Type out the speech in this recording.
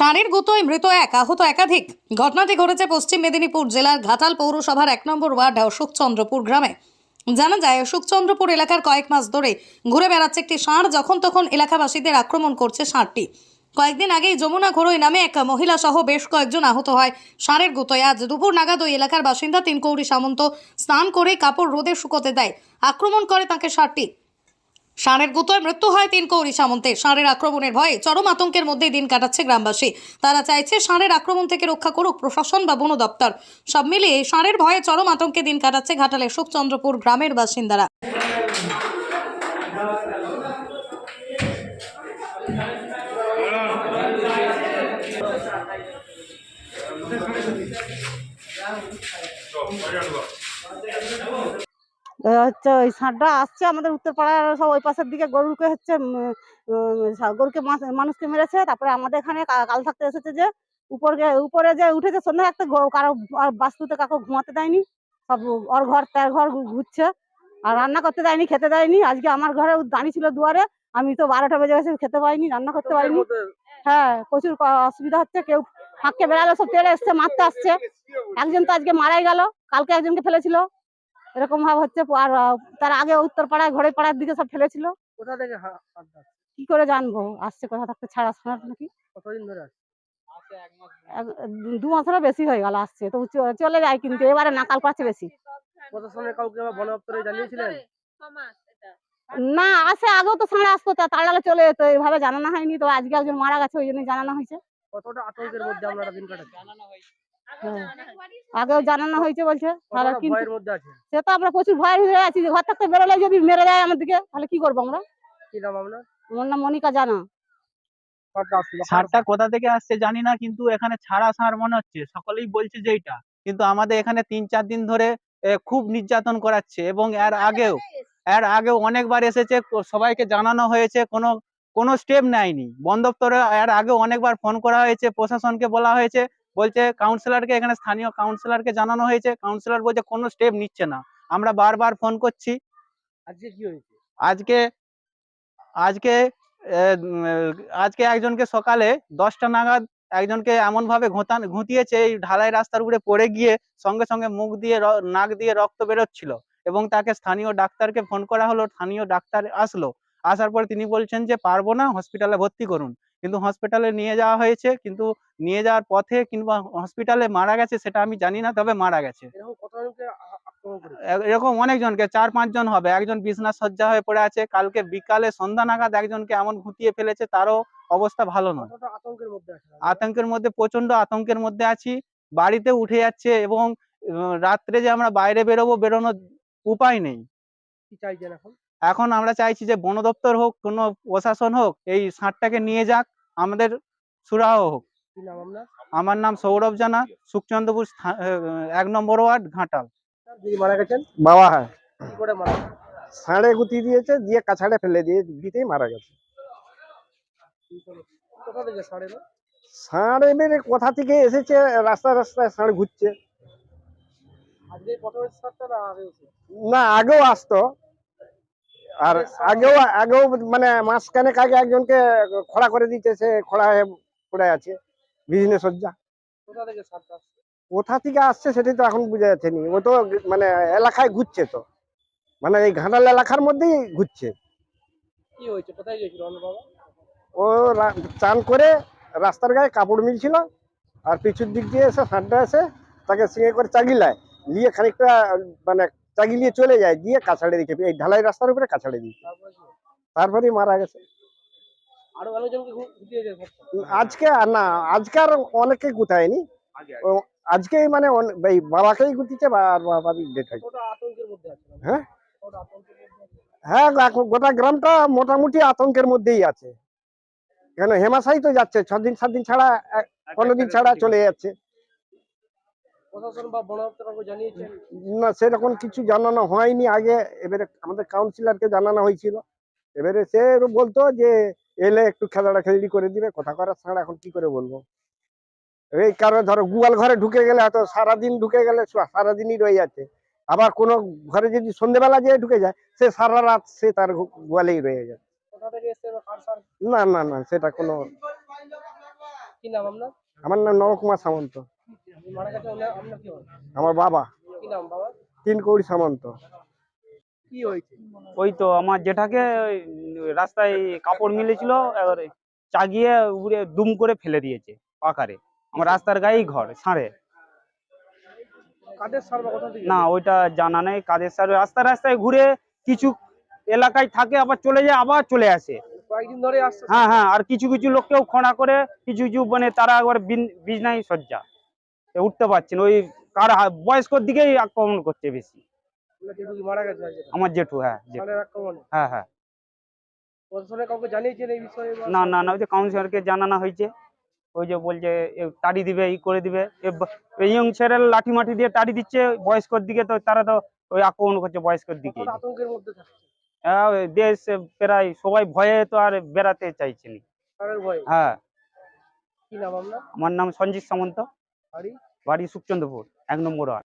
ষাঁড়ের গুতোয় মৃত এক, আহত একাধিক। ঘটনাটি ঘটেছে পশ্চিম মেদিনীপুর জেলার ঘাটাল পৌরসভার এক নম্বর ওয়ার্ড অশোকচন্দ্রপুর গ্রামে। জানা যায়, অশোকচন্দ্রপুর এলাকার কয়েক মাস ধরে ঘুরে বেড়াচ্ছে একটি ষাঁড়, যখন তখন এলাকাবাসীদের আক্রমণ করছে ষাঁড়টি। কয়েকদিন আগেই যমুনা ঘোড়ই নামে এক মহিলা সহ বেশ কয়েকজন আহত হয় ষাঁড়ের গুতোয়। আজ দুপুর নাগাদ ওই এলাকার বাসিন্দা তিনকৌড়ি সামন্ত স্নান করে কাপড় রোদে শুকোতে দেয়। আক্রমণ করে তাকে ষাঁড়টি। ষাঁড়ের গুতোয় মৃত্যু হয় তিন কৌরি সামন্তের। ষাঁড়ের আক্রমণের ভয়ে চরম আতঙ্কের মধ্যেই দিন কাটাচ্ছে গ্রামবাসী। তারা চাইছে ষাঁড়ের আক্রমণ থেকে রক্ষা করুক প্রশাসন বা বন দপ্তর। সব মিলিয়ে ষাঁড়ের ভয়ে চরম আতঙ্কে দিন কাটাচ্ছে ঘাটালের সুখচন্দ্রপুর গ্রামের বাসিন্দারা। এ হচ্ছে ওই ষাঁড়টা আসছে আমাদের উত্তরপাড়ার সব ওই পাশের দিকে। গরুকে হচ্ছে গরুকে মানুষকে মেরেছে। তারপরে আমাদের এখানে কাল থাকতে এসেছে যে, উপরে উপরে যে উঠেছে সন্ধ্যা ঘ- কারও আর বাস্তুতে কাউকে ঘুমাতে দেয়নি। সব ওর ঘর, তার ঘর ঘুরছে। আর রান্না করতে দেয়নি, খেতে দেয়নি। আজকে আমার ঘরে দাঁড়িয়ে ছিল দুয়ারে। আমি তো বারোটা বেজে গেছে, খেতে পাইনি, রান্না করতে পারিনি। হ্যাঁ প্রচুর অসুবিধা হচ্ছে। কেউ ফাঁককে বেড়ালে, সব তেড়ে এসছে, মারতে আসছে। একজন তো আজকে মারাই গেল। কালকে একজনকে ফেলেছিল। এরকম ভাব হচ্ছে আর তার আগে উত্তর পাড়ায় ঘড়ি পাড়ার দিকে সব ফেলেছিল। কোথা থেকে? কি করে জানব? আসছে কোথা থাকতে ছাড়া শোনার নাকি? কতদিন ধরে দু মাসেরও বেশি হয়ে গেল আসছে তো চলে যায় কিন্তু এবারে নাকাল পাচ্ছে বেশি। প্রশাসনের কাউকে বন দপ্তরে জানিয়েছিলেন? না আসে আগেও তো সামনে আসতো তাড়ালে চলে যেত এভাবে জানানো হয়নি তো আজকে একজন মারা গেছে ওই জন্য জানানো হয়েছে। কতটা আতঙ্কের মধ্যে আপনারা দিন কাটাচ্ছেন। আগেও জানানো হয়েছে। বলছে। তাহলে কিন্তু সে তো আমরা প্রচুর ভয় হয়ে আছি ঘর থাকতে বেরোলে যদি মেরে আমাদেরকে তাহলে কি করব আমরা? কি নাম আপনার? আমার নাম মনিকা জানা। কোথা থেকে আসছে জানি না কিন্তু এখানে ছাড়া ষাঁড় মনে হচ্ছে। সকলেই বলছে যে এইটা। কিন্তু আমাদের এখানে তিন চার দিন ধরে খুব নির্যাতন করাচ্ছে এবং এর আগেও এর আগেও অনেকবার এসেছে সবাইকে জানানো হয়েছে কোনো কোনো স্টেপ নেয়নি। বন দপ্তরে এর আগেও অনেকবার ফোন করা হয়েছে প্রশাসনকে বলা হয়েছে বলছে কাউন্সিলরকে এখানে স্থানীয় কাউন্সিলরকে জানানো হয়েছে। কাউন্সিলর বলছে কোনো স্টেপ নিচ্ছে না। আমরা বারবার ফোন করছি। আজকে কি হয়েছে? আজকে আজকে আজকে একজনকে সকালে দশটা নাগাদ একজনকে এমন ভাবে ঘোতান ঘুতিয়েছে এই ঢালাই রাস্তার উপরে পড়ে গিয়ে সঙ্গে সঙ্গে মুখ দিয়ে নাক দিয়ে রক্ত বেরোচ্ছিল। এবং তাকে স্থানীয় ডাক্তারকে ফোন করা হলো। স্থানীয় ডাক্তার আসলো। আসার পর তিনি বলছেন যে পারব না হসপিটালে ভর্তি করুন। কিন্তু হসপিটালে নিয়ে যাওয়া হয়েছে কিন্তু নিয়ে যাওয়ার পথে কিংবা হসপিটালে মারা গেছে সেটা আমি জানি না তবে মারা গেছে। এরকম অনেকজনকে চার পাঁচজন হবে। একজন বিছনা সজ্জা হয়ে পড়ে আছে কালকে বিকালে সন্ধ্যা নাগাদ একজনকে এমন ঘুতিয়ে ফেলেছে তারও অবস্থা ভালো নয়। আতঙ্কের মধ্যে আছে? আতঙ্কের মধ্যে প্রচণ্ড আতঙ্কের মধ্যে আছি। বাড়িতে উঠে যাচ্ছে এবং রাত্রে যে আমরা বাইরে বেরোবো বেরোনোর উপায় নেই। কি চাইছেন এখন? এখন আমরা চাইছি যে বন দপ্তর হোক কোনো প্রশাসন হোক এই ষাঁড়টাকে নিয়ে যাক আমাদের সুরাহ হোক। আমার নাম সৌরভ জানা সুখচন্দ্রপুর এক নম্বর ওয়ার্ড ঘাটাল। মারা গেছেন? বাবা হ্যাঁ? ষাঁড়ে গুতি দিয়েছে দিয়ে কাছাড়ে ফেলে দিয়ে দিতেই মারা গেছে। কোথা থেকে ষাঁড় এবারে কোথা থেকে এসেছে রাস্তা রাস্তায় ষাঁড় ঘুরছে? না আগেও আসতো। আর আগেও আগেও মানে মাসখানেক আগে একজনকে খোড়া করে দিয়েছে সে খোড়া হয়ে পড়ে আছে বিজনেস সজ্জা কোথা থেকে আসছে? সেটাই তো এখন বোঝা যাচ্ছে নি। ও তো মানে এলাকায় ঘুরছে তো। মানে এই ঘাটাল এলাকার মধ্যেই ঘুরছে। কি হয়েছে? কোথায় গেছিল বাবা? ও চান করে রাস্তার গায়ে কাপড় মিলছিল আর পিছুর দিক দিয়ে এসে ষাঁড়টা এসে তাকে সিঙে করে চাগিলায়। নিয়ে খানিকটা মানে চাগিলিয়ে চলে যায় দিয়ে কাছাড়ে রেখে এই ঢালাই রাস্তার উপরে কাছাড়ে দিয়েছে তারপরে মারা গেছে। আজকে না আজকে আর অনেকে গুতায়নি। ও আজকেই মানে এই বাবাকেই গুতিছে বা বাবারই ডেট হয়েছে হ্যাঁ? হ্যাঁ গোটা গ্রামটা মোটামুটি আতঙ্কের মধ্যেই আছে। কেন হেমাশাই তো যাচ্ছে ছ দিন সাত দিন ছাড়া পনেরো দিন ছাড়া চলে যাচ্ছে। প্রশাসন বা বন দপ্তর জানিয়েছেন? না সেরকম কিছু জানানো হয়নি। আগে এবারে আমাদের কাউন্সিলরকে জানানো হয়েছিল। এবারে সে বলতো যে এলে একটু খেলাটা খেলি করে দিবে কথা করার ছাড়া এখন কি করে বলব? এই কারণে ধরো গুয়াল ঘরে ঢুকে গেলে হয়তো সারাদিন ঢুকে গেলে সারাদিনই রয়ে যাচ্ছে। আবার কোনো ঘরে যদি সন্ধেবেলা যেয়ে ঢুকে যায় সে সারা রাত সে তার গোয়ালেই রয়ে যায়। না না না সেটা কোনো আমার নাম নবকুমার সামন্ত। আমার বাবা। কি নাম বাবা? তিন কৌড়ি সামন্ত। ওই তো আমার জেঠাকে রাস্তায় কাপড় মিলেছিল এবারে চাগিয়ে উড়ে দুম করে ফেলে দিয়েছে পাকারে। আমার রাস্তার গায়েই ঘর সাড়ে। না ওইটা জানা নেই কাদের সার। রাস্তা রাস্তায় ঘুরে কিছু এলাকায় থাকে আবার চলে যায় আবার চলে আসে। কয়েকদিন ধরে আসছে। হ্যাঁ হ্যাঁ আর কিছু কিছু লোককেও খোঁড়া করে কিছু কিছু মানে তারা একবার বিছনাই সজ্জা উঠতে পারছেন ওই কার বয়স্কর দিকেই আক্রমণ করছে বেশি? আমার জেঠু হ্যাঁ হ্যাঁ হ্যাঁ। না না না ওই যে কাউন্সিলরকে জানানো হয়েছে। ওই যে বলছে তাড়ি দিবে ই করে দিবে। ইয়ং ছেলে লাঠি মাটি দিয়ে তাড়ি দিচ্ছে বয়স্কর দিকে তো তারা তো ওই আক্রমণ করছে বয়স্কর দিকে মধ্যে দেশ প্রায় সবাই ভয়ে তো আর বেড়াতে চাইছে না। হ্যাঁ। আমার নাম সঞ্জিত সামন্ত। বাড়ি? সুখচন্দ্রপুর এক নম্বর